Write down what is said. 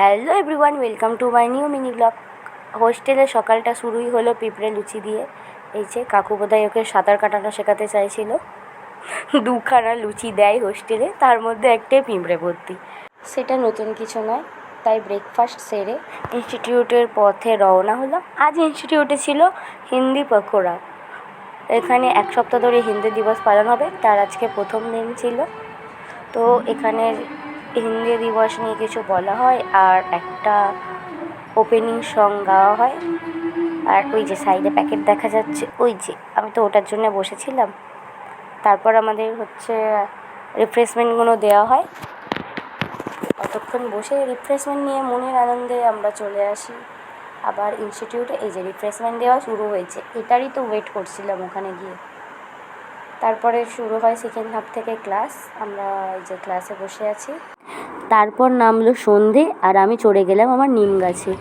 Hello everyone, welcome to my new mini vlog. হোস্টেলে সকালটা শুরুই হলো পিঁপড়ে লুচি দিয়ে। এই যে কাকু বোধহয় ওকে সাঁতার কাটানো শেখাতে চাইছিল। দুখানা লুচি দেয় হোস্টেলে, তার মধ্যে একটাই পিঁপড়ে ভর্তি। সেটা নতুন কিছু নয়, তাই ব্রেকফাস্ট সেরে ইনস্টিটিউটের পথে রওনা হলাম। আজ ইনস্টিটিউটে ছিল হিন্দি পকোড়া। এখানে এক সপ্তাহ ধরে হিন্দি দিবস পালন হবে, তার আজকে প্রথম দিন ছিল। তো এখানের হিন্দি দিবস নিয়ে কিছু বলা হয় আর একটা ওপেনিং সং গাওয়া হয়। আর ওই যে সাইডে প্যাকেট দেখা যাচ্ছে, ওই যে, আমি তো ওটার জন্য বসেছিলাম। তারপর আমাদের হচ্ছে রিফ্রেশমেন্টগুলো দেওয়া হয়। অতক্ষণ বসে রিফ্রেশমেন্ট নিয়ে মনের আনন্দে আমরা চলে আসি। আবার ইনস্টিটিউটে এই যে রিফ্রেশমেন্ট দেওয়া শুরু হয়েছে, এটারই তো ওয়েট করছিলাম ওখানে গিয়ে। তারপরে শুরু হয় সেকেন্ড হাফ থেকে ক্লাস আমরা এই যে ক্লাসে বসে আছি। তারপর নামলো সন্ধে আর আমি চড়ে গেলাম আমার নিম গাছে।